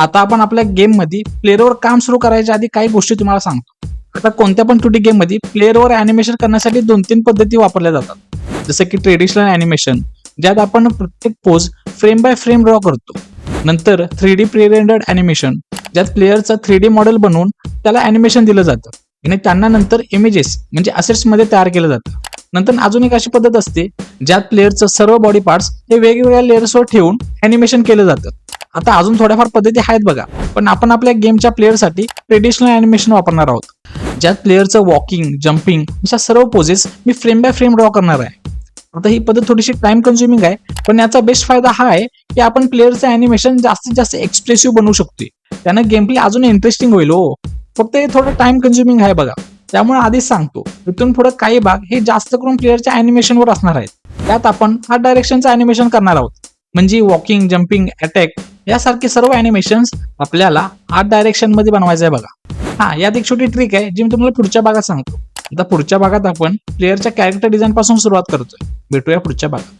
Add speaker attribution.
Speaker 1: आता आपण आपल्या गेममध्ये प्लेअरवर काम सुरू करायच्या आधी काही गोष्टी तुम्हाला सांगतो. आता कोणत्या पण टुटी गेममध्ये प्लेअरवर अॅनिमेशन करण्यासाठी दोन तीन पद्धती वापरल्या जातात. जसं की ट्रेडिशनल अॅनिमेशन ज्यात आपण प्रत्येक pose frame by frame draw करतो. नंतर थ्री डी प्रिरेंडर्ड अॅनिमेशन ज्यात प्लेअरचं थ्री डी मॉडेल बनवून त्याला अॅनिमेशन दिलं जातं. आणि त्यांना नंतर इमेजेस म्हणजे असेट्समध्ये तयार केलं जातं. नंतर अजून एक अशी पद्धत असते ज्यात प्लेअरचं सर्व बॉडी पार्ट्स हे वेगवेगळ्या लेअर्सवर ठेवून अॅनिमेशन केलं जातं. आता अजून थोड्याफार पद्धती आहेत बघा. पण आपण आपल्या गेमच्या प्लेअरसाठी ट्रेडिशनल अॅनिमेशन वापरणार आहोत. ज्यात प्लेअरचं वॉकिंग जम्पिंग अशा सर्व पोजेस मी फ्रेम बाय फ्रेम ड्रॉ करणार आहे. आता ही पद्धत थोडीशी टाइम कन्झ्युमिंग आहे पण याचा बेस्ट फायदा हा आहे की आपण प्लेअरचं अॅनिमेशन जास्तीत जास्त एक्सप्रेसिव्ह बनवू शकतो त्यानं गेम प्ले अजून इंटरेस्टिंग होईल हो. फक्त हे थोडं टाइम कन्झ्युमिंग आहे बघा. त्यामुळे आधीच सांगतो इथून पुढे काही भाग हे जास्त करून प्लेअरच्या अॅनिमेशनवर असणार आहेत. त्यात आपण हा डायरेक्शनचं अॅनिमेशन करणार आहोत. म्हणजे वॉकिंग जम्पिंग अटॅक यासारखे सर्व अॅनिमेशन्स आपल्याला आर्ट डायरेक्शनमध्ये बनवायचं आहे बघा. हा यात एक छोटी ट्रिक आहे जी मी तुम्हाला पुढच्या भागात सांगतो. आता पुढच्या भागात आपण प्लेअरच्या कॅरेक्टर डिझाईन पासून सुरुवात करतोय. भेटूया पुढच्या भागात.